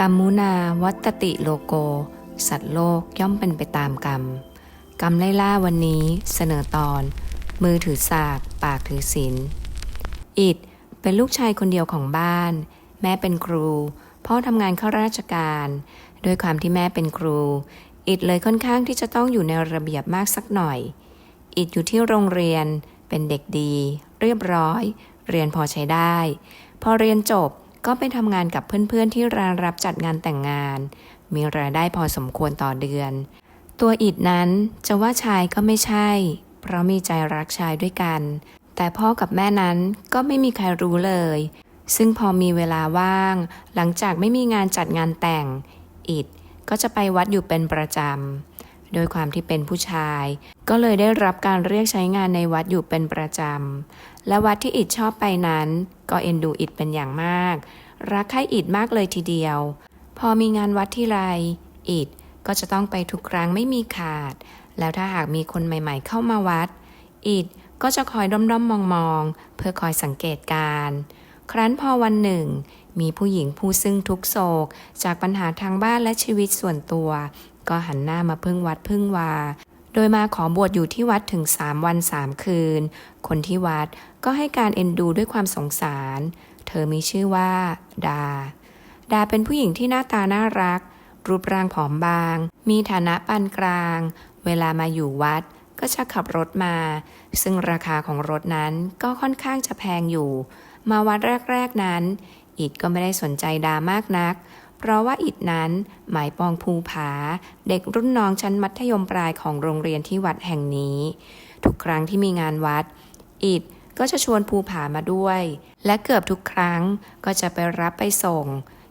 กรรมุนาวัตติโลโก สัตว์โลกย่อมเป็นไปตามกรรม กรรมไล่ล่าวันนี้เสนอตอน มือถือสากปากถือศีลอิดเป็นลูกชายคนเดียวของบ้าน แม่เป็นครู พ่อทำงานข้าราชการ ด้วยความที่แม่เป็นครู อิดเลยค่อนข้างที่จะต้องอยู่ในระเบียบมากสักหน่อย อิดอยู่ที่โรงเรียนเป็นเด็กดี เรียบร้อย เรียนพอใช้ได้ พอเรียนจบ ก็ไปทำงานกับเพื่อนๆที่ร้านรับจัดงานแต่งงาน มีรายได้พอสมควรต่อเดือน ตัวอิดนั้นจะว่าชายก็ไม่ใช่ เพราะมีใจรักชายด้วยกัน แต่พ่อกับแม่นั้นก็ไม่มีใครรู้เลย ซึ่งพอมีเวลาว่าง หลังจากไม่มีงานจัดงานแต่ง อิดก็จะไปวัดอยู่เป็นประจำ โดยความที่เป็นผู้ชาย ก็เลยได้รับการเรียกใช้งานในวัดอยู่เป็นประจำ และวัดที่อิดชอบไปนั้น ก็เอ็นดูอิดเป็นอย่างมาก รักใคร่อิดมากเลยทีเดียว พอมีงานวัดที่ไร อิดก็จะต้องไปทุกครั้งไม่มีขาด แล้วถ้าหากมีคนใหม่ๆ เข้ามาวัด อิดก็จะคอยด้อมๆมองๆ เพื่อคอยสังเกตการณ์ครั้นพอวันหนึ่ง มีผู้หญิงผู้ซึ่งทุกโศก จากปัญหาทางบ้านและชีวิตส่วนตัว ก็หันหน้ามาพึ่งวัดพึ่งวา โดยมาขอบวชอยู่ที่วัดถึงสามวันสามคืน คนที่วัดก็ให้การเอ็นดูด้วยความสงสาร เธอมีชื่อว่า ดา ดาเป็นผู้หญิงที่หน้าตาน่ารัก รูปร่างผอมบาง มีฐานะปานกลาง เวลามาอยู่วัดก็จะขับรถมา ซึ่งราคาของรถนั้นก็ค่อนข้างจะแพงอยู่ มาวัดแรก ๆนั้น อิดก็ไม่ได้สนใจดามากนัก เพราะว่าอิดนั้นหมายปองภูผา เด็กรุ่นน้องชั้นมัธยมปลายของโรงเรียนที่วัดแห่งนี้ ทุกครั้งที่มีงานวัด อิดก็จะชวนภูผามาด้วย และเกือบทุกครั้งก็จะไปรับไปส่ง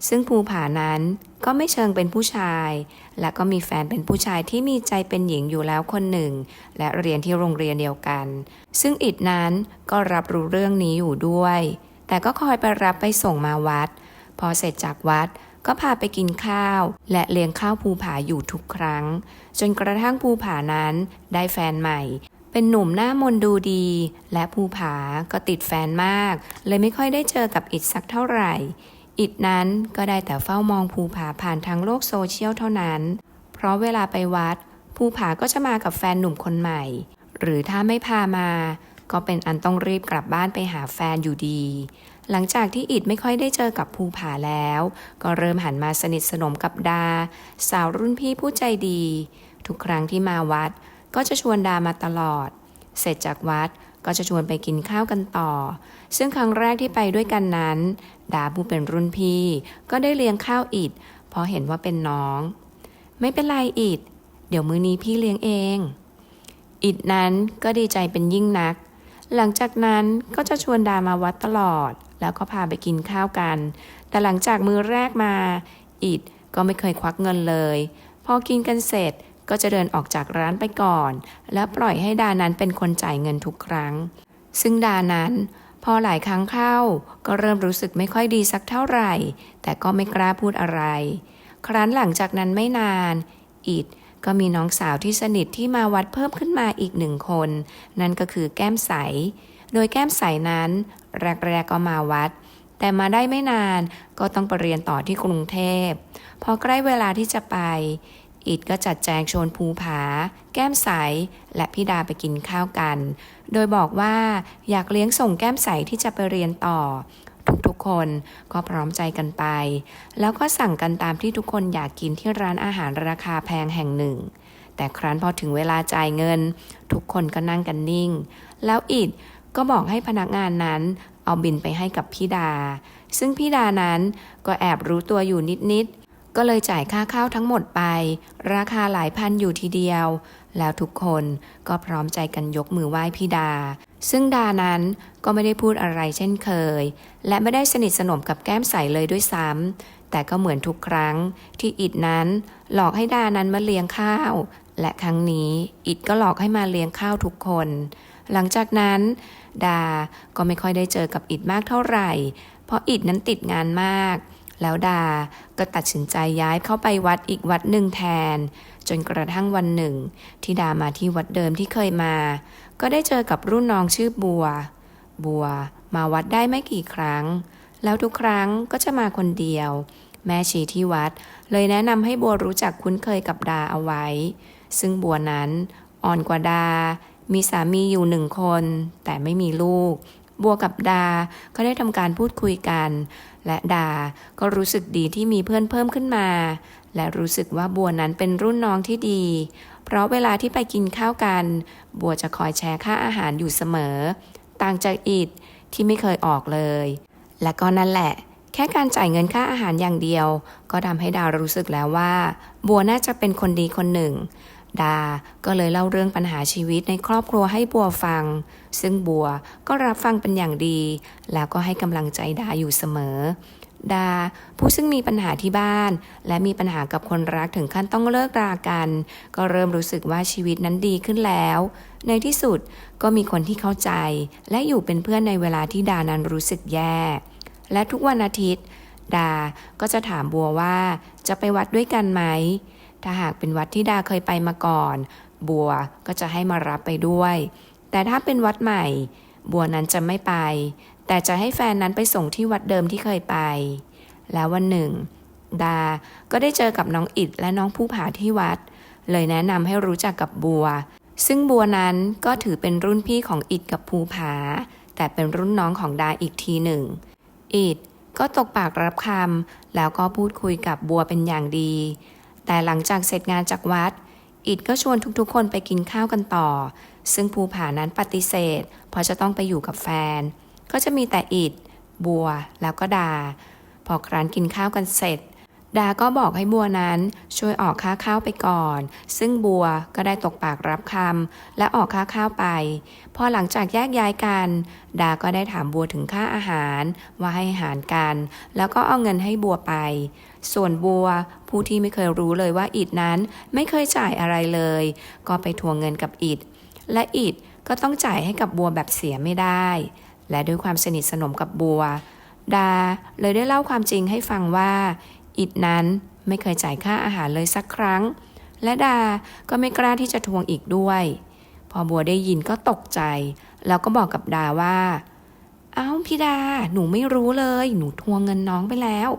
ซึ่งภูผานั้นก็ไม่เชิงเป็นผู้ชาย และก็มีแฟนเป็นผู้ชายที่มีใจเป็นหญิงอยู่แล้วคนหนึ่ง และเรียนที่โรงเรียนเดียวกัน ซึ่งอิดนั้นก็รับรู้เรื่องนี้อยู่ด้วย แต่ก็คอยไปรับไปส่งมาวัด พอเสร็จจากวัด ก็พาไปกินข้าว และเลี้ยงข้าวภูผาอยู่ทุกครั้ง จนกระทั่งภูผานั้นได้แฟนใหม่ เป็นหนุ่มหน้ามนดูดี และภูผาก็ติดแฟนมาก เลยไม่ค่อยได้เจอกับอิดสักเท่าไหร่ อิดนั้นก็ได้แต่เฝ้ามองภูผาผ่านทางโลกโซเชียลเท่านั้น เพราะเวลาไปวัด ภูผาก็จะมากับแฟนหนุ่มคนใหม่ หรือถ้าไม่พามา ก็เป็นอันต้องรีบกลับบ้านไปหาแฟนอยู่ดี หลังจากที่อิดไม่ค่อยได้เจอกับภูผาแล้ว ก็เริ่มหันมาสนิทสนมกับดา สาวรุ่นพี่ผู้ใจดี ทุกครั้งที่มาวัด ก็จะชวนดามาตลอด เสร็จจากวัดก็จะชวนไปกินข้าวกันต่อ ซึ่งครั้งแรกที่ไปด้วยกันนั้น ดาผู้เป็นรุ่นพี่ ก็ได้เลี้ยงข้าวอิดเพราะเห็นว่าเป็นน้อง ไม่เป็นไรอิดเดี๋ยวมื้อนี้พี่เลี้ยงเอง อิดนั้นก็ดีใจเป็นยิ่งนัก หลังจากนั้นก็จะชวนดามาวัดตลอด แล้วก็พาไปกินข้าวกัน แต่หลังจากมือแรกมา อิดก็ไม่เคยควักเงินเลย พอกินกันเสร็จก็จะเดินออกจากร้านไปก่อน แล้วปล่อยให้ดานั้นเป็นคนจ่ายเงินทุกครั้ง ซึ่งดานั้นพอหลายครั้งเข้า ก็เริ่มรู้สึกไม่ค่อยดีสักเท่าไหร่ แต่ก็ไม่กล้าพูดอะไร ครั้นหลังจากนั้นไม่นาน อิดก็มีน้องสาวที่สนิทที่มาวัดเพิ่มขึ้นมาอีกหนึ่งคน นั่นก็คือแก้มใส โดยแก้มใสนั้น แรกๆก็มาวัด แต่มาได้ไม่นานก็ต้องไปเรียนต่อที่กรุงเทพ พอใกล้เวลาที่จะไป อิดก็จัดแจงชวนภูผา แก้มใส และพี่ดาไปกินข้าวกัน โดยบอกว่าอยากเลี้ยงส่งแก้มใสที่จะไปเรียนต่อ ทุกๆคนก็พร้อมใจกันไป แล้วก็สั่งกันตามที่ทุกคนอยากกินที่ร้านอาหารราคาแพงแห่งหนึ่งแต่ครั้นพอถึงเวลาจ่ายเงิน ทุกคนก็นั่งกันนิ่ง แล้วอิด ก็บอกให้พนักงานนั้นเอาบินไปให้กับพี่ดา ซึ่งพี่ดานั้นก็แอบรู้ตัวอยู่นิด ๆ ก็เลยจ่ายค่าข้าวทั้งหมดไป ราคาหลายพันอยู่ทีเดียว แล้วทุกคนก็พร้อมใจกันยกมือไหว้พี่ดา ซึ่งดานั้นก็ไม่ได้พูดอะไรเช่นเคย และไม่ได้สนิทสนมกับแก้มใสเลยด้วยซ้ำแต่ก็เหมือนทุกครั้งที่อิดนั้นหลอกให้ดานั้นมาเลี้ยงข้าว และครั้งนี้อิดก็หลอกให้มาเลี้ยงข้าวทุกคน หลังจากนั้น ดา ก็ไม่ค่อยได้เจอกับอิดมากเท่าไหร่ เพราะอิดนั้นติดงานมาก แล้วดา ก็ตัดสินใจย้ายเข้าไปวัดอีกวัดหนึ่งแทน จนกระทั่งวันหนึ่งที่ดามาที่วัดเดิมที่เคยมา ก็ได้เจอกับรุ่นน้องชื่อบัว บัวมาวัดได้ไม่กี่ครั้ง แล้วทุกครั้งก็จะมาคนเดียว แม่ชีที่วัด เลยแนะนำให้บัวรู้จักคุ้นเคยกับดาเอาไว้ ซึ่งบัวนั้นอ่อนกว่าดา มีสามีอยู่หนึ่งคน แต่ไม่มีลูก บัวกับดา ก็ได้ทำการพูดคุยกัน และดา ก็รู้สึกดีที่มีเพื่อนเพิ่มขึ้นมา และรู้สึกว่าบัวนั้นเป็นรุ่นน้องที่ดี เพราะเวลาที่ไปกินข้าวกัน บัวจะคอยแชร์ค่าอาหารอยู่เสมอ ต่างจากอิดที่ไม่เคยออกเลย และก็นั่นแหละแค่การจ่ายเงินค่าอาหารอย่างเดียว ก็ทำให้ดารู้สึกแล้วว่า บัวน่าจะเป็นคนดีคนหนึ่ง ดา ก็เลยเล่าเรื่องปัญหาชีวิตในครอบครัวให้บัวฟัง ซึ่งบัวก็รับฟังเป็นอย่างดี แล้วก็ให้กำลังใจดาอยู่เสมอ ดา ผู้ซึ่งมีปัญหาที่บ้าน และมีปัญหากับคนรักถึงขั้นต้องเลิกรากัน ก็เริ่มรู้สึกว่าชีวิตนั้นดีขึ้นแล้ว ในที่สุดก็มีคนที่เข้าใจ และอยู่เป็นเพื่อนในเวลาที่ดานั้นรู้สึกแย่ และทุกวันอาทิตย์ ดา ก็จะถามบัวว่าจะไปวัดด้วยกันไหม ถ้าหากเป็นวัดที่ดาเคยไปมาก่อน บัวก็จะให้มารับไปด้วย แต่ถ้าเป็นวัดใหม่ บัวนั้นจะไม่ไป แต่จะให้แฟนนั้นไปส่งที่วัดเดิมที่เคยไป แล้ววันหนึ่ง ดาก็ได้เจอกับน้องอิดและน้องผู้ผาที่วัด เลยแนะนำให้รู้จักกับบัว ซึ่งบัวนั้นก็ถือเป็นรุ่นพี่ของอิดกับภูผา แต่เป็นรุ่นน้องของดาอีกทีหนึ่ง อิดก็ตกปากรับคำแล้วก็พูดคุยกับบัวเป็นอย่างดี แต่หลังจากเสร็จงานจากวัด อิดก็ชวนทุกๆ คนไปกินข้าวกันต่อ ซึ่งภูผานั้นปฏิเสธ เพราะจะต้องไปอยู่กับแฟน ก็จะมีแต่อิดบัวแล้วก็ดา พอครั้นกินข้าวกันเสร็จ ดาก็บอกให้บัวนั้นช่วยออกค่าข้าวไปก่อน ซึ่งบัวก็ได้ตกปากรับคำและออกค่าข้าวไป พอหลังจากแยกย้ายกัน ดาก็ได้ถามบัวถึงค่าอาหารว่าให้อาหารกัน แล้วก็เอาเงินให้บัวไป ส่วนบัว ผู้ที่ไม่เคยรู้เลยว่าอิดนั้นไม่เคยจ่ายอะไรเลย ก็ไปทวงเงินกับอิดและอิดก็ต้องจ่ายให้กับบัวแบบเสียไม่ได้ และด้วยความสนิทสนมกับบัว ดาเลยได้เล่าความจริงให้ฟังว่า อิดนั้นไม่เคยจ่ายค่าอาหารเลยสักครั้ง และดาก็ไม่กล้าที่จะทวงอีกด้วย พอบัวได้ยินก็ตกใจ แล้วก็บอกกับดาว่า เอ้าพี่ดา หนูไม่รู้เลย หนูทวงเงินน้องไปแล้ว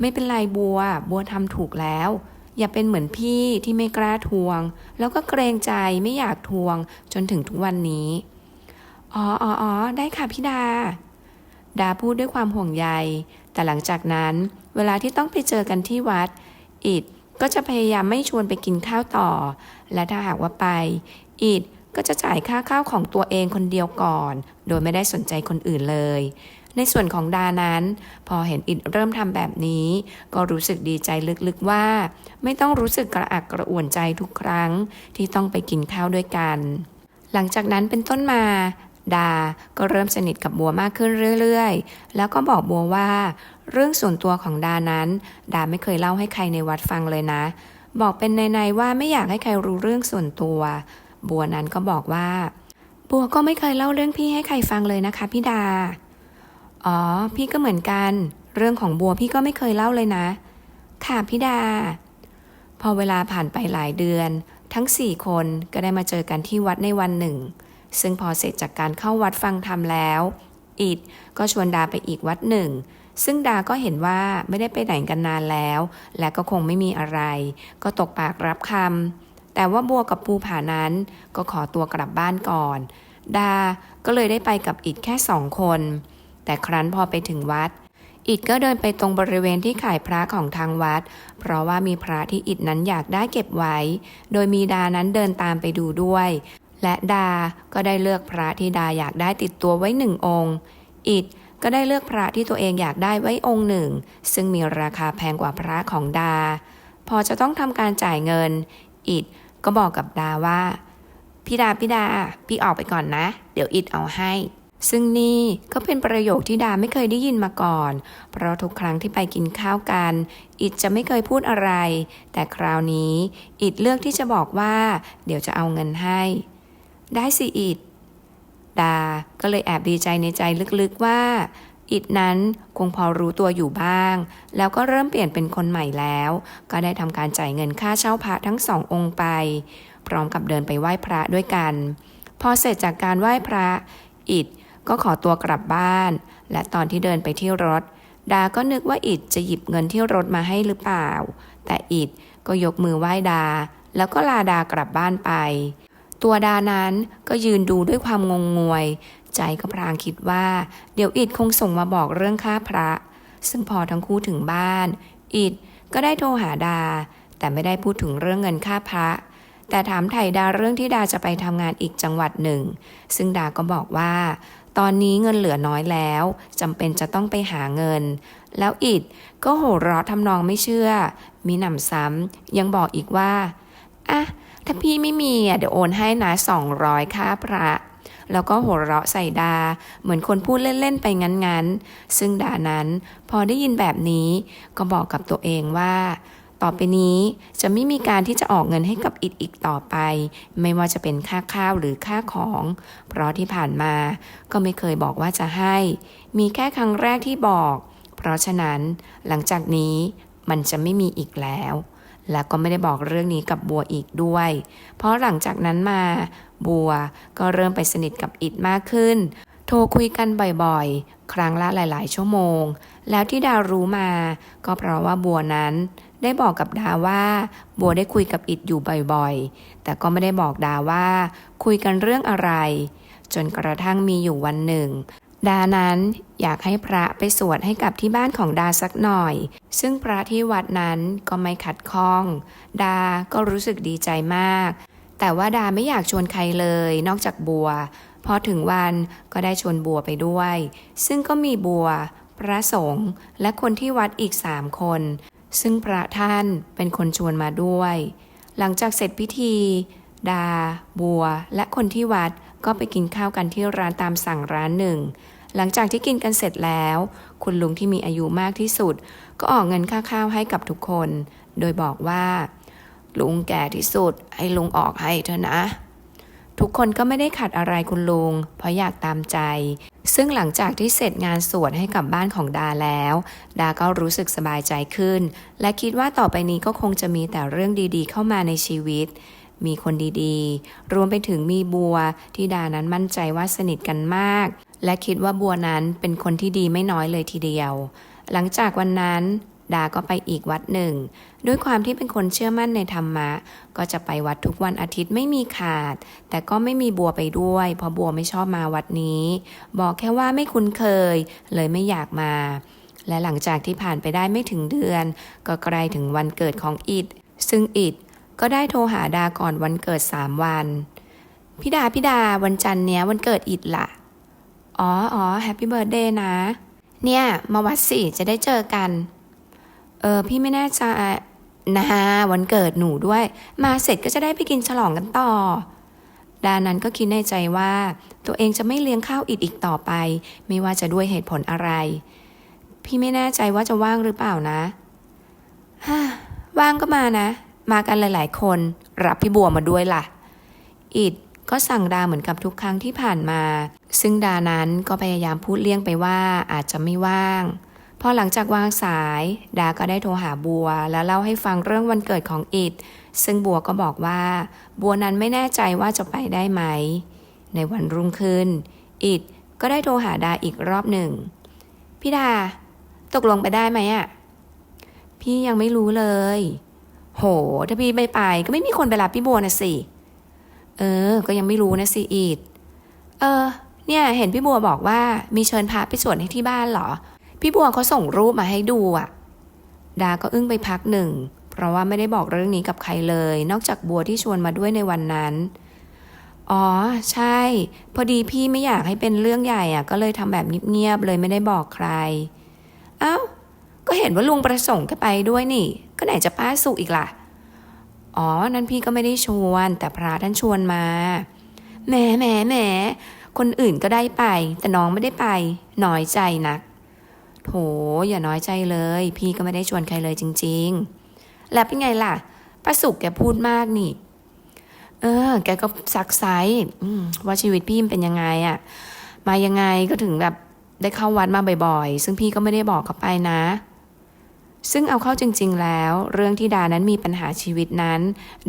ไม่เป็นไรบัว บัวทำถูกแล้ว อย่าเป็นเหมือนพี่ที่ไม่กล้าทวง แล้วก็เกรงใจไม่อยากทวงจนถึงทุกวันนี้ อ๋ออ๋ออ๋อได้ค่ะพี่ดา ดาพูดด้วยความห่วงใย แต่หลังจากนั้นเวลาที่ต้องไปเจอกันที่วัด อิดก็จะพยายามไม่ชวนไปกินข้าวต่อ และถ้าหากว่าไป อิดก็จะจ่ายค่าข้าวของตัวเองคนเดียวก่อน โดยไม่ได้สนใจคนอื่นเลย ในส่วนของดานั้น พอเห็นอิดเริ่มทำแบบนี้ ก็รู้สึกดีใจลึกๆว่า ไม่ต้องรู้สึกกระอักกระอ่วนใจทุกครั้งที่ต้องไปกินข้าวด้วยกัน หลังจากนั้นเป็นต้นมา ดา ก็เริ่มสนิทกับบัวมากขึ้นเรื่อยๆ แล้วก็บอกบัวว่า เรื่องส่วนตัวของดานั้น ดาไม่เคยเล่าให้ใครในวัดฟังเลยนะ บอกเป็นในๆว่าไม่อยากให้ใครรู้เรื่องส่วนตัว บัวนั้นก็บอกว่า บัวก็ไม่เคยเล่าเรื่องพี่ให้ใครฟังเลยนะคะพี่ดา อ๋อ พี่ก็เหมือนกัน เรื่องของบัวพี่ก็ไม่เคยเล่าเลยนะ ค่ะพี่ดา พอเวลาผ่านไปหลายเดือน ทั้งสี่คนก็ได้มาเจอกันที่วัดในวันหนึ่ง ซึ่งพอเสร็จจากการเข้าวัดฟังธรรมแล้ว อิดก็ชวนดาไปอีกวัดหนึ่ง ซึ่งดาก็เห็นว่าไม่ได้ไปไหนกันนานแล้ว และก็คงไม่มีอะไร ก็ตกปากรับคำแต่ว่าบัวกับภูผานั้น ก็ขอตัวกลับบ้านก่อน ดาก็เลยได้ไปกับอิดแค่สองคน แต่ครั้นพอไปถึงวัด อิดก็เดินไปตรงบริเวณที่ขายพระของทางวัด เพราะว่ามีพระที่อิดนั้นอยากได้เก็บไว้ โดยมีดานั้นเดินตามไปดูด้วย และดาก็ได้เลือกพระที่ดาอยากได้ติดตัวไว้หนึ่งองค์ อิดก็ได้เลือกพระที่ตัวเองอยากได้ไว้องค์หนึ่ง ซึ่งมีราคาแพงกว่าพระของดา พอจะต้องทำการจ่ายเงิน อิดก็บอกกับดาว่าพี่ดาพี่ดา พี่ออกไปก่อนนะ เดี๋ยวอิดเอาให้ ซึ่งนี่ก็เป็นประโยคที่ดาไม่เคยได้ยินมาก่อน เพราะทุกครั้งที่ไปกินข้าวกัน อิดจะไม่เคยพูดอะไร แต่คราวนี้ อิดเลือกที่จะบอกว่า เดี๋ยวจะเอาเงินให้ ได้สิอิดดา ก็เลยแอบดีใจในใจลึกๆว่า อิดนั้นคงพอรู้ตัวอยู่บ้าง แล้วก็เริ่มเปลี่ยนเป็นคนใหม่แล้ว ก็ได้ทำการจ่ายเงินค่าเช่าพระทั้งสององค์ไป พร้อมกับเดินไปไหว้พระด้วยกัน พอเสร็จจากการไหว้พระ อิด ก็ขอตัวกลับบ้าน และตอนที่เดินไปที่รถ ดาก็นึกว่าอิดจะหยิบเงินที่รถมาให้หรือเปล่า แต่อิดก็ยกมือไหว้ดา แล้วก็ลาดากลับบ้านไป ตัวดานั้นก็ยืนดูด้วยความงงงวย ใจก็พรางคิดว่า เดี๋ยวอิดคงส่งมาบอกเรื่องค่าพระ ซึ่งพอทั้งคู่ถึงบ้าน อิดก็ได้โทรหาดา แต่ไม่ได้พูดถึงเรื่องเงินค่าพระแต่ถามไถ่ดาเรื่องที่ดาจะไปทำงานอีกจังหวัดหนึ่ง ซึ่งดาก็บอกว่า ตอนนี้เงินเหลือน้อยแล้วจำเป็นจะต้องไปหาเงิน แล้วอิดก็โห่ราะทำนองไม่เชื่อ มีหนำซ้ำยังบอกอีกว่าอะถ้าพี่ไม่มีอะเดี๋ยวโอนให้นะสองร้อยค่าพระ แล้วก็หัวเราะใส่ดา เหมือนคนพูดเล่น ๆ ไปงั้น ๆ ซึ่งดานั้นพอได้ยินแบบนี้ก็บอกกับตัวเองว่า ต่อไปนี้จะไม่มีการที่จะออกเงินให้กับอิดอีกต่อไป ไม่ว่าจะเป็นค่าข้าวหรือค่าของ เพราะที่ผ่านมาก็ไม่เคยบอกว่าจะให้ มีแค่ครั้งแรกที่บอก เพราะฉะนั้นหลังจากนี้มันจะไม่มีอีกแล้ว และก็ไม่ได้บอกเรื่องนี้กับบัวอีกด้วย เพราะหลังจากนั้นมา บัวก็เริ่มไปสนิทกับอิดมากขึ้น โทรคุยกันบ่อยๆ ครั้งละหลายๆ ชั่วโมง แล้วที่ดาวรู้มา ก็เพราะว่าบัวนั้น ได้บอกกับดาว่า บัวได้คุยกับอิดอยู่บ่อยๆ แต่ก็ไม่ได้บอกดาว่า คุยกันเรื่องอะไร จนกระทั่งมีอยู่วันหนึ่ง ดานั้นอยากให้พระไปสวดให้กับที่บ้านของดาสักหน่อย ซึ่งพระที่วัดนั้นก็ไม่ขัดข้อง ดาก็รู้สึกดีใจมาก แต่ว่าดาไม่อยากชวนใครเลย นอกจากบัว พอถึงวันก็ได้ชวนบัวไปด้วย ซึ่งก็มีบัว พระสงฆ์และคนที่วัดอีกสามคน ซึ่งพระท่านเป็นคนชวนมาด้วย หลังจากเสร็จพิธี ดา บัว และคนที่วัดก็ไปกินข้าวกันที่ร้านตามสั่งร้านหนึ่ง หลังจากที่กินกันเสร็จแล้ว คุณลุงที่มีอายุมากที่สุด ก็ออกเงินค่าข้าวให้กับทุกคน โดยบอกว่า ลุงแก่ที่สุดให้ลุงออกให้เถอะนะ ทุกคนก็ไม่ได้ขัดอะไรคุณลุง เพราะอยากตามใจ ซึ่งหลังจากที่เสร็จงานสวดให้กับบ้านของดาแล้ว ดาก็รู้สึกสบายใจขึ้น และคิดว่าต่อไปนี้ก็คงจะมีแต่เรื่องดีๆ เข้ามาในชีวิต มีคนดีๆ รวมไปถึงมีบัวที่ดานั้นมั่นใจว่าสนิทกันมาก และคิดว่าบัวนั้นเป็นคนที่ดีไม่น้อยเลยทีเดียว หลังจากวันนั้น ดาก็ไปอีกวัดหนึ่ง ด้วยความที่เป็นคนเชื่อมั่นในธรรมะ ก็จะไปวัดทุกวันอาทิตย์ไม่มีขาด แต่ก็ไม่มีบัวไปด้วย เพราะบัวไม่ชอบมาวัดนี้ บอกแค่ว่าไม่คุ้นเคย เลยไม่อยากมา และหลังจากที่ผ่านไปได้ไม่ถึงเดือน ก็ใกล้ถึงวันเกิดของอิดซึ่งอิดก็ได้โทรหาดาก่อนวันเกิดสามวันพี่ดาพี่ดาวันจันทร์เนี้ยวันเกิดอิดล่ะอ๋ออ๋อแฮปปี้เบิร์ดเดย์นะ เนี่ย มาวัดสิจะได้เจอกัน เออ พี่ไม่แน่ใจ นะวันเกิดหนูด้วย มาเสร็จก็จะได้ไปกินฉลองกันต่อ ดานั้นก็คิดในใจว่า ตัวเองจะไม่เลี้ยงข้าวอิดอีกต่อไป ไม่ว่าจะด้วยเหตุผลอะไร พี่ไม่แน่ใจว่าจะว่างหรือเปล่านะฮ่าว่างก็มานะ มากันหลาย ๆ คนรับพี่บัวมาด้วยล่ะ อิดก็สั่งดาเหมือนกับทุกครั้งที่ผ่านมา ซึ่งดานั้นก็พยายามพูดเลี่ยงไปว่าอาจจะไม่ว่าง พอหลังจากวางสาย ดาก็ได้โทรหาบัว แล้วเล่าให้ฟังเรื่องวันเกิดของอิดซึ่งบัวก็บอกว่า บัวนั้นไม่แน่ใจว่าจะไปได้ไหม ในวันรุ่งขึ้น อิดก็ได้โทรหาดาอีกรอบหนึ่ง พี่ดา ตกลงไปได้ไหมอะพี่ยังไม่รู้เลย โห ถ้าพี่ไม่ไปก็ไม่มีคนไปรับพี่บัวนะสิ เออ ก็ยังไม่รู้นะสิอีดเออ เนี่ย เห็นพี่บัวบอกว่ามีเชิญพระไปสวดให้ที่บ้านเหรอ พี่บัวเขาส่งรูปมาให้ดูอะดาก็อึ้งไปพักหนึ่ง เพราะว่าไม่ได้บอกเรื่องนี้กับใครเลย นอกจากบัวที่ชวนมาด้วยในวันนั้น อ๋อ ใช่ พอดีพี่ไม่อยากให้เป็นเรื่องใหญ่อะก็เลยทำแบบเงียบๆเลยไม่ได้บอกใคร เอ้า ก็เห็นว่าลุงประสงค์ก็ไปด้วยนี่ ก็ไหนจะป้าสุอีกล่ะ อ๋อ นั้นพี่ก็ไม่ได้ชวน แต่พระท่านชวนมาแหมแหมแหมคนอื่นก็ได้ไป แต่น้องไม่ได้ไปน้อยใจนัก โถอย่าน้อยใจเลย พี่ก็ไม่ได้ชวนใครเลยจริง ๆ แล้วเป็นไงล่ะป้าสุกแกพูดมากนี่ เออ แกก็ซักไซส์ว่าชีวิตพี่มันเป็นยังไงอะมายังไงก็ถึงแบบได้เข้าวัดมาบ่อย ๆ ซึ่งพี่ก็ไม่ได้บอกเขาไปนะ ซึ่งเอาเข้าจริง ๆ แล้ว เรื่องที่ดานั้นมีปัญหาชีวิตนั้น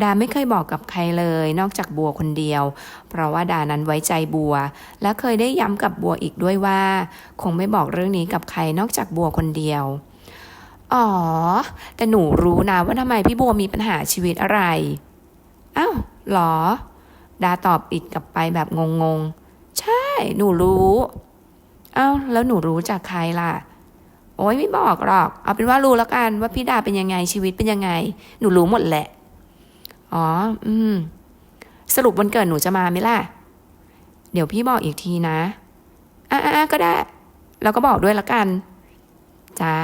ดาไม่เคยบอกกับใครเลย นอกจากบัวคนเดียว เพราะว่าดานั้นไว้ใจบัว และเคยได้ย้ำกับบัวอีกด้วยว่า คงไม่บอกเรื่องนี้กับใครนอกจากบัวคนเดียวอ๋อ แต่หนูรู้นะว่าทำไมพี่บัวมีปัญหาชีวิตอะไรอ้าวหรอ ดาตอบอิดกลับไปแบบงงๆ ใช่ หนูรู้ อ้าวแล้วหนูรู้จากใครล่ะ โอ้ยไม่บอกหรอก เอาเป็นว่ารู้แล้วกันว่าพี่ดาเป็นยังไงชีวิตเป็นยังไง หนูรู้หมดแหละ อ๋อ อืม สรุปวันเกิดหนูจะมาไหมล่ะ เดี๋ยวพี่บอกอีกทีนะ อะๆก็ได้ แล้วก็บอกด้วยละกัน จ้า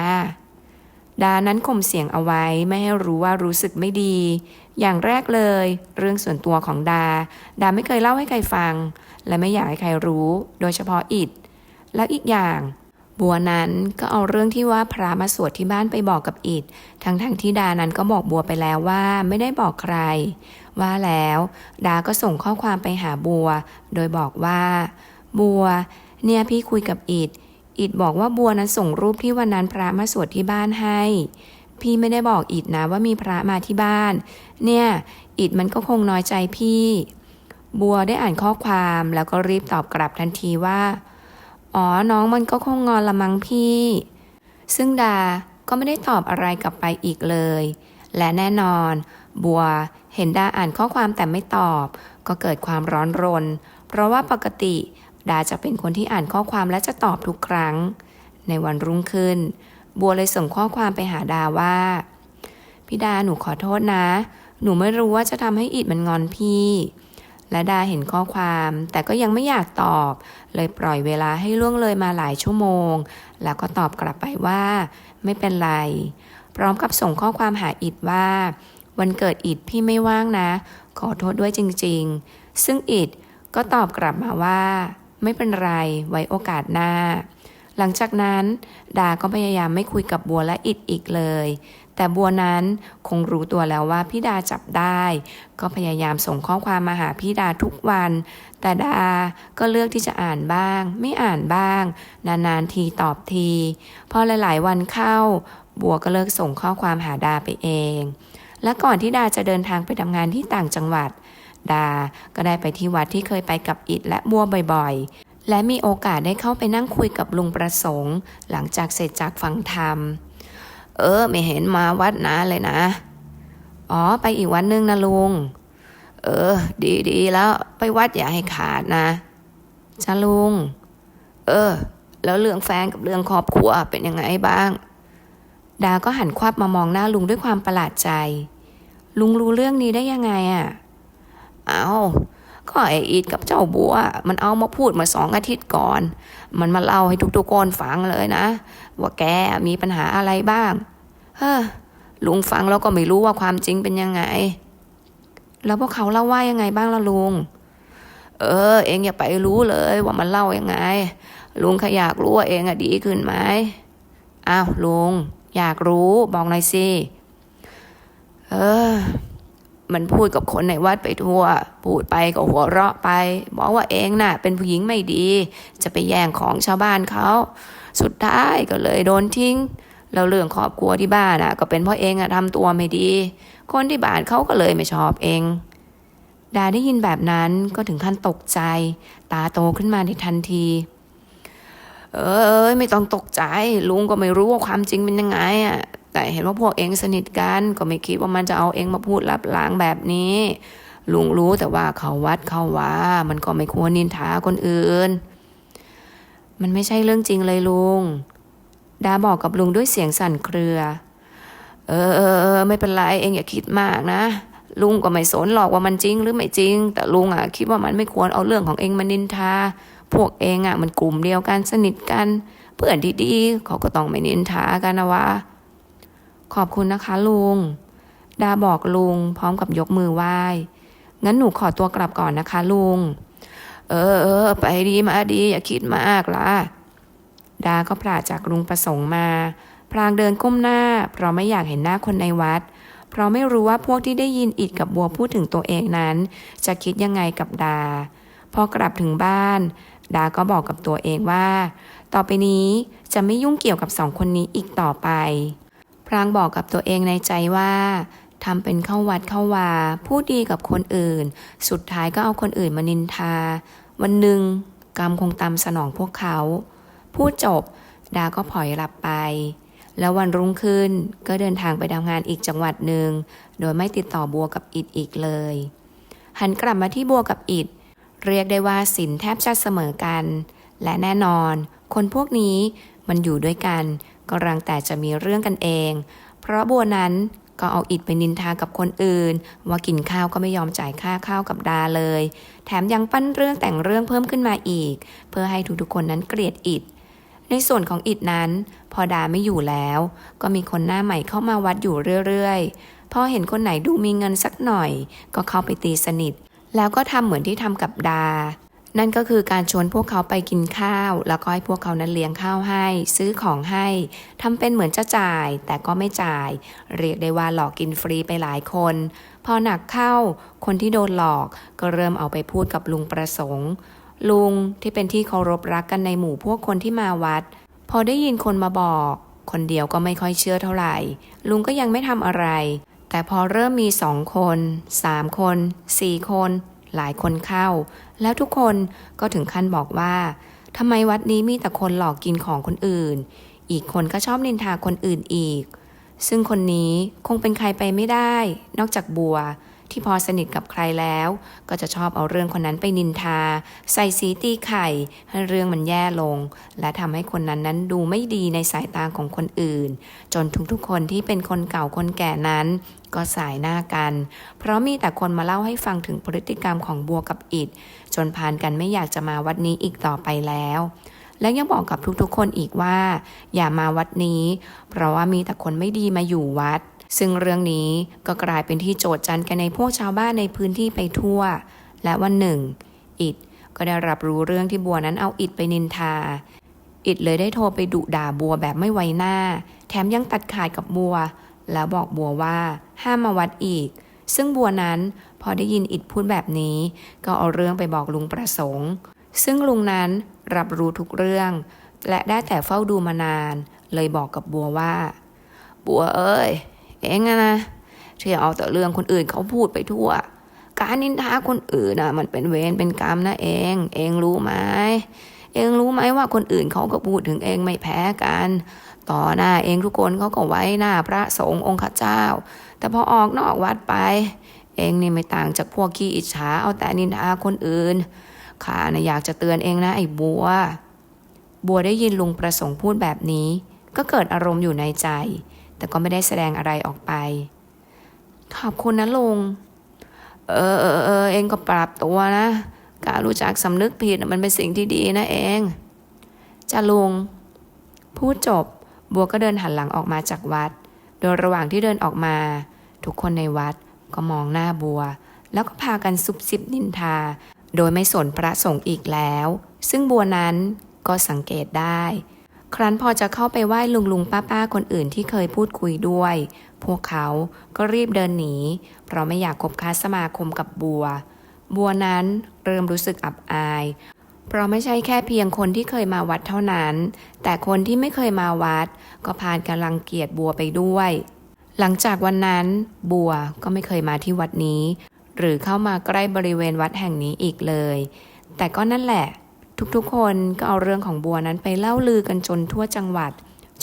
ดานั้นข่มเสียงเอาไว้ไม่ให้รู้ว่ารู้สึกไม่ดี อย่างแรกเลย เรื่องส่วนตัวของดา ดาไม่เคยเล่าให้ใครฟัง และไม่อยากให้ใครรู้ โดยเฉพาะอิดแล้วอีกอย่าง บัวนั้นก็เอาเรื่องที่ว่าพระมาสวดที่บ้านไปบอกกับอิดทั้งๆทที่ดานั้นก็บอกบัวไปแล้วว่าไม่ได้บอกใคร ว่าแล้ว ดาก็ส่งข้อความไปหาบัว โดยบอกว่า บัว เนี่ยพี่คุยกับอิดอิดบอกว่าบัวนั้นส่งรูปที่วันนั้นพระมาสวดที่บ้านให้ พี่ไม่ได้บอกอิดนะว่ามีพระมาที่บ้าน เนี่ย อิดมันก็คงน้อยใจพี่ บัวได้อ่านข้อความแล้วก็รีบตอบกลับทันทีว่า อ๋อ น้องมันก็คงงอนละมังพี่ ซึ่งดา ก็ไม่ได้ตอบอะไรกลับไปอีกเลย และแน่นอน บัวเห็นดาอ่านข้อความแต่ไม่ตอบ ก็เกิดความร้อนรน เพราะว่าปกติ ดาจะเป็นคนที่อ่านข้อความและจะตอบทุกครั้ง ในวันรุ่งขึ้น บัวเลยส่งข้อความไปหาดาว่า พี่ดาหนูขอโทษนะ หนูไม่รู้ว่าจะทำให้อิดมันงอนพี่ และดาเห็นข้อความ แต่ก็ยังไม่อยากตอบ เลยปล่อยเวลาให้ล่วงเลยมาหลายชั่วโมง แล้วก็ตอบกลับไปว่า ไม่เป็นไร พร้อมกับส่งข้อความหาอิดว่า วันเกิดอิดพี่ไม่ว่างนะ ขอโทษด้วยจริง ๆ ซึ่งอิดก็ตอบกลับมาว่า ไม่เป็นไร ไว้โอกาสหน้า หลังจากนั้น ดาก็พยายามไม่คุยกับบัวและอิดอีกเลย แต่บัวนั้นคงรู้ตัวแล้วว่าพี่ดาจับได้ ก็พยายามส่งข้อความมาหาพี่ดาทุกวัน แต่ดาก็เลือกที่จะอ่านบ้าง ไม่อ่านบ้าง นานๆทีตอบที พอหลายๆวันเข้า บัวก็เลิกส่งข้อความหาดาไปเอง และก่อนที่ดาจะเดินทางไปทำงานที่ต่างจังหวัด ดาก็ได้ไปที่วัดที่เคยไปกับอิดและบัวบ่อยๆและมีโอกาสได้เข้าไปนั่งคุยกับลุงประสงค์ หลังจากเสร็จจากฟังธรรม เออ ไม่เห็นมาวัดนะเลยนะ อ๋อ ไปอีกวันนึงนะลุง เออ ดีดีแล้วไปวัดอย่าให้ขาดนะจ้าลุง เออ แล้วเรื่องแฟนกับเรื่องครอบครัวเป็นยังไงบ้าง ดาก็หันควับมามองหน้าลุงด้วยความประหลาดใจ ลุงรู้เรื่องนี้ได้ยังไงอะ่ะ เอา ก็ไออีดกับเจ้าบัว มันเอามาพูดมาสองอาทิตย์ก่อน มันมาเล่าให้ทุกๆคนฟังเลยนะ ว่าแกมีปัญหาอะไรบ้าง เฮ้อลุงฟังแล้วก็ไม่รู้ว่าความจริงเป็นยังไง แล้วพวกเขาเล่าว่ายังไงบ้างล่ะลุง เออ เองอย่าไปรู้เลยว่ามันเล่ายังไง ลุงแค่อยากรู้ว่าเองอะดีขึ้นไหมอ้าวลุง อยากรู้บอกหน่อยสิ เออ มันพูดกับคนในวัดไปทั่ว พูดไปก็หัวเราะไป บอกว่าเองน่ะ เป็นผู้หญิงไม่ดี จะไปแย่งของชาวบ้านเขา สุดท้ายก็เลยโดนทิ้ง แล้วเรื่องครอบครัวที่บ้านน่ะ ก็เป็นเพราะเองอะทำตัวไม่ดี คนที่บ้านเขาก็เลยไม่ชอบเองดาได้ยินแบบนั้นก็ถึงขั้นตกใจ ตาโตขึ้นมาในทันที เอ้ยไม่ต้องตกใจ ลุงก็ไม่รู้ว่าความจริงเป็นยังไงอะ แต่เห็นว่าพวกเองสนิทกันก็ไม่คิดว่ามันจะเอาเองมาพูดลับหล้างแบบนี้ ลุงรู้แต่ว่าเขาวัดเขาว่ามันก็ไม่ควรนินทาคนอื่น มันไม่ใช่เรื่องจริงเลยลุง ดาบอกกับลุงด้วยเสียงสั่นเครือ เออเออเออไม่เป็นไรเองอย่าคิดมากนะลุงก็ไม่สนหรอกว่ามันจริงหรือไม่จริง แต่ลุงอะคิดว่ามันไม่ควรเอาเรื่องของเองมานินทา พวกเองอะมันกลุ่มเดียวกันสนิทกัน เพื่อนที่ดีเขาก็ต้องไม่นินทากันนะวะ ขอบคุณนะคะลุง ดาบอกลุง พร้อมกับยกมือไหว้ งั้นหนูขอตัวกลับก่อนนะคะลุง เออเออไปดีมาดีอย่าคิดมากละดาก็พลาจากลุงประสงค์มา พลางเดินก้มหน้า เพราะไม่อยากเห็นหน้าคนในวัด เพราะไม่รู้ว่าพวกที่ได้ยินอิดกับบัวพูดถึงตัวเองนั้น จะคิดยังไงกับดา พอกลับถึงบ้าน ดาก็บอกกับตัวเองว่า ต่อไปนี้จะไม่ยุ่งเกี่ยวกับสองคนนี้อีกต่อไป รางบอกกับตัวเองในใจว่าทำเป็นเข้าวัดเข้าวา พูดดีกับคนอื่น สุดท้ายก็เอาคนอื่นมานินทา วันหนึ่งกรรมคงตามสนองพวกเขา พูดจบ ดาก็ผลอยหลับไป แล้ววันรุ่งขึ้นก็เดินทางไปทำงานอีกจังหวัดหนึ่ง โดยไม่ติดต่อบัวกับอิดอีกเลย หันกลับมาที่บัวกับอิด เรียกได้ว่าสินแทบจะเสมอกัน และแน่นอน คนพวกนี้มันอยู่ด้วยกัน ก็รังแต่จะมีเรื่องกันเอง เพราะบัวนั้นก็เอาอิดไปนินทากับคนอื่น ว่ากินข้าวก็ไม่ยอมจ่ายค่าข้าวกับดาเลย แถมยังปั้นเรื่องแต่งเรื่องเพิ่มขึ้นมาอีก เพื่อให้ทุกๆคนนั้นเกลียดอิดในส่วนของอิดนั้น พอดาไม่อยู่แล้ว ก็มีคนหน้าใหม่เข้ามาวัดอยู่เรื่อยๆ พอเห็นคนไหนดูมีเงินสักหน่อย ก็เข้าไปตีสนิท แล้วก็ทำเหมือนที่ทำกับดา นั่นก็คือการชวนพวกเขาไปกินข้าว แล้วก็ให้พวกเขานั้นเลี้ยงข้าวให้ ซื้อของให้ทำเป็นเหมือนจะจ่าย แต่ก็ไม่จ่าย เรียกได้ว่าหลอกกินฟรีไปหลายคน พอหนักเข้า คนที่โดนหลอกก็เริ่มเอาไปพูดกับลุงประสงค์ ลุงที่เป็นที่เคารพรักกันในหมู่พวกคนที่มาวัด พอได้ยินคนมาบอก คนเดียวก็ไม่ค่อยเชื่อเท่าไหร่ ลุงก็ยังไม่ทำอะไรแต่พอเริ่มมีสองคนสามคนสี่คน หลายคนเข้า แล้วทุกคนก็ถึงขั้นบอกว่าทำไมวัดนี้มีแต่คนหลอกกินของคนอื่น อีกคนก็ชอบนินทาคนอื่นอีก ซึ่งคนนี้คงเป็นใครไปไม่ได้ นอกจากบัวที่พอสนิทกับใครแล้ว ก็จะชอบเอาเรื่องคนนั้นไปนินทา ใส่สีตีไข่ ให้เรื่องมันแย่ลง และทำให้คนนั้นนั้นดูไม่ดีในสายตาของคนอื่น จนทุกๆคนที่เป็นคนเก่าคนแก่นั้น ก็สายหน้ากัน เพราะมีแต่คนมาเล่าให้ฟังถึงพฤติกรรมของบัวกับอิดจนพานกันไม่อยากจะมาวัดนี้อีกต่อไปแล้ว และยังบอกกับทุกๆคนอีกว่า อย่ามาวัดนี้ เพราะว่ามีแต่คนไม่ดีมาอยู่วัด ซึ่งเรื่องนี้ก็กลายเป็นที่โจทย์จันกันในพวกชาวบ้านในพื้นที่ไปทั่ว และวันหนึ่ง อิดก็ได้รับรู้เรื่องที่บัวนั้นเอาอิดไปนินทาอิดเลยได้โทรไปดุด่าบัวแบบไม่ไว้หน้า แถมยังตัดขาดกับบัว แล้วบอกบัวว่าห้ามมาวัดอีก ซึ่งบัวนั้นพอได้ยินอิดพูดแบบนี้ ก็เอาเรื่องไปบอกลุงประสงค์ ซึ่งลุงนั้นรับรู้ทุกเรื่อง และได้แต่เฝ้าดูมานาน เลยบอกกับบัวว่า บัวเอ้ย เองอะนะที่เอาแต่เรื่องคนอื่นเขาพูดไปทั่ว การนินทาคนอื่นน่ะมันเป็นเวรเป็นกรรมนะเอง เองรู้ไหมเองรู้ไหมว่าคนอื่นเขาก็พูดถึงเองไม่แพ้กัน ต่อหน้าเองทุกคนเขาก็ไว้หน้าพระสงฆ์องค์ข้าเจ้า แต่พอออกนอกวัดไป เองนี่ไม่ต่างจากพวกขี้อิจฉาเอาแต่นินทาคนอื่นข้านะอยากจะเตือนเองนะไอ้บัว บัวได้ยินลุงประสงค์พูดแบบนี้ ก็เกิดอารมณ์อยู่ในใจ แต่ก็ไม่ได้แสดงอะไรออกไป ขอบคุณนะลุงเออเออเออเองก็ปรับตัวนะการรู้จักสำนึกผิดมันเป็นสิ่งที่ดีนะเองจ้าลุงพูดจบ บัวก็เดินหันหลังออกมาจากวัด โดยระหว่างที่เดินออกมา ทุกคนในวัดก็มองหน้าบัว แล้วก็พากันซุบซิบนินทา โดยไม่สนพระสงฆ์อีกแล้ว ซึ่งบัวนั้นก็สังเกตได้ ครั้นพอจะเข้าไปไหว้ลุงลุงป้าป้าคนอื่นที่เคยพูดคุยด้วย พวกเขาก็รีบเดินหนี เพราะไม่อยากคบค้าสมาคมกับบัว บัวนั้นเริ่มรู้สึกอับอาย เพราะไม่ใช่แค่เพียงคนที่เคยมาวัดเท่านั้น แต่คนที่ไม่เคยมาวัด ก็พานกำลังเกียดบัวไปด้วย หลังจากวันนั้น บัวก็ไม่เคยมาที่วัดนี้ หรือเข้ามาใกล้บริเวณวัดแห่งนี้อีกเลย แต่ก็นั่นแหละ ทุกๆ คนก็เอาเรื่องของบัวนั้นไปเล่าลือกันจนทั่วจังหวัด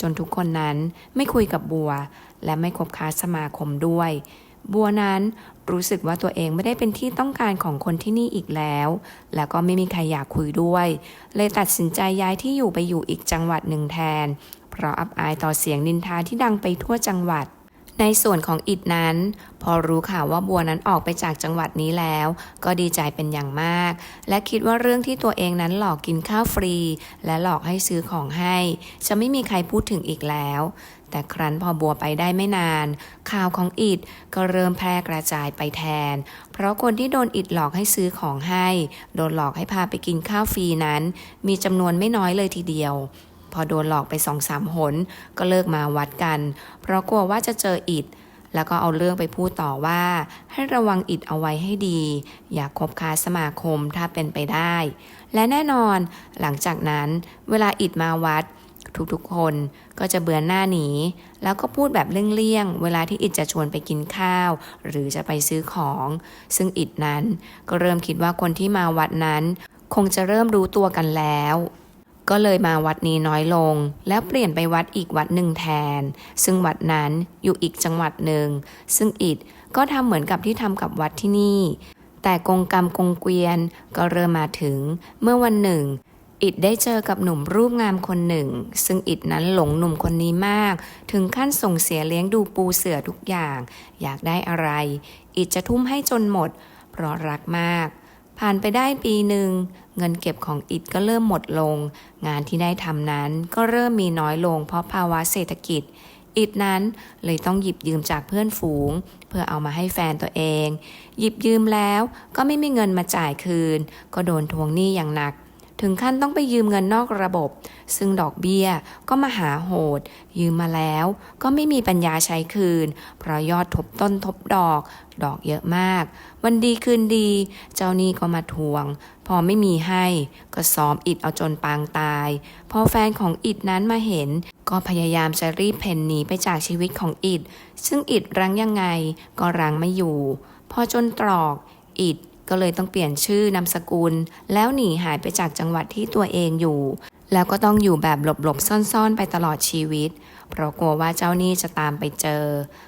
จนทุกคนนั้นไม่คุยกับบัว และไม่คบค้าสมาคมด้วย บัวนั้นรู้สึกว่าตัวเองไม่ได้เป็นที่ต้องการของคนที่นี่อีกแล้ว แล้วก็ไม่มีใครอยากคุยด้วย เลยตัดสินใจย้ายที่อยู่ไปอยู่อีกจังหวัดหนึ่งแทน เพราะอับอายต่อเสียงนินทาที่ดังไปทั่วจังหวัดในส่วนของอิดนั้น พอรู้ข่าวว่าบัวนั้นออกไปจากจังหวัดนี้แล้ว ก็ดีใจเป็นอย่างมาก และคิดว่าเรื่องที่ตัวเองนั้นหลอกกินข้าวฟรี และหลอกให้ซื้อของให้ จะไม่มีใครพูดถึงอีกแล้ว แต่ครั้นพอบัวไปได้ไม่นาน ข่าวของอิดก็เริ่มแพร่กระจายไปแทน เพราะคนที่โดนอิดหลอกให้ซื้อของให้ โดนหลอกให้พาไปกินข้าวฟรีนั้น มีจำนวนไม่น้อยเลยทีเดียว พอโดนหลอกไปสองสามหน ก็เลิกมาวัดกัน เพราะกลัวว่าจะเจออิดแล้วก็เอาเรื่องไปพูดต่อว่า ให้ระวังอิดเอาไว้ให้ดี อย่าคบค้าสมาคมถ้าเป็นไปได้ และแน่นอน หลังจากนั้น เวลาอิดมาวัด ทุกๆคนก็จะเบือนหน้าหนี แล้วก็พูดแบบเลี่ยงๆ เวลาที่อิดจะชวนไปกินข้าว หรือจะไปซื้อของ ซึ่งอิดนั้นก็เริ่มคิดว่าคนที่มาวัดนั้น คงจะเริ่มรู้ตัวกันแล้ว ก็เลยมาวัดนี้น้อยลง แล้วเปลี่ยนไปวัดอีกวัดหนึ่งแทน ซึ่งวัดนั้นอยู่อีกจังหวัดหนึ่ง ซึ่งอิดก็ทำเหมือนกับที่ทำกับวัดที่นี่ แต่กงกรรมกงเกวียนก็เริ่มมาถึงเมื่อวันหนึ่ง อิดได้เจอกับหนุ่มรูปงามคนหนึ่ง ซึ่งอิดนั้นหลงหนุ่มคนนี้มาก ถึงขั้นส่งเสียเลี้ยงดูปูเสือทุกอย่าง อยากได้อะไร อิดจะทุ่มให้จนหมด เพราะรักมาก ผ่านไปได้ปีหนึ่ง เงินเก็บของอิดก็เริ่มหมดลง งานที่ได้ทำนั้นก็เริ่มมีน้อยลงเพราะภาวะเศรษฐกิจ อิดนั้นเลยต้องหยิบยืมจากเพื่อนฝูง เพื่อเอามาให้แฟนตัวเอง หยิบยืมแล้วก็ไม่มีเงินมาจ่ายคืน ก็โดนทวงหนี้อย่างหนัก ถึงขั้นต้องไปยืมเงินนอกระบบ ซึ่งดอกเบี้ยก็มาหาโหด ยืมมาแล้วก็ไม่มีปัญญาใช้คืน เพราะยอดทบต้นทบดอก ดอกเยอะมาก วันดีคืนดี เจ้าหนี้ก็มาทวง พอไม่มีให้ ก็ซ้อมอิดเอาจนปางตาย พอแฟนของอิดนั้นมาเห็น ก็พยายามจะรีบเพ่นหนีไปจากชีวิตของอิดซึ่งอิดรั้งยังไงก็รั้งไม่อยู่ พอจนตรอกอิด ก็เลยต้องเปลี่ยนชื่อนามสกุล แล้วหนีหายไปจากจังหวัดที่ตัวเองอยู่ แล้วก็ต้องอยู่แบบหลบๆซ่อนๆ ไปตลอดชีวิต เพราะกลัวว่าเจ้าหนี้จะตามไปเจอ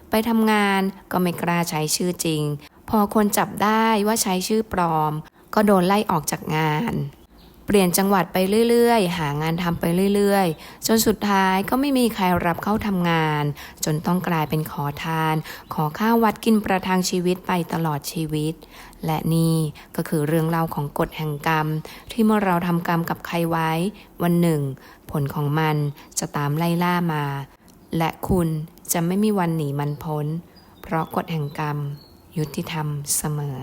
ไปทำงานก็ไม่กล้าใช้ชื่อจริง พอคนจับได้ว่าใช้ชื่อปลอม ก็โดนไล่ออกจากงานเปลี่ยนจังหวัดไปเรื่อยๆ หางานทำไปเรื่อยๆ จนสุดท้ายก็ไม่มีใครรับเข้าทำงาน จนต้องกลายเป็นขอทาน ขอข้าววัดกินประทังชีวิตไปตลอดชีวิต และนี่ก็คือเรื่องเล่าของกฎแห่งกรรม ที่เมื่อเราทำกรรมกับใครไว้ วันหนึ่ง ผลของมันจะตามไล่ล่ามา และคุณจะไม่มีวันหนีมันพ้น เพราะกฎแห่งกรรม ยุติธรรมเสมอ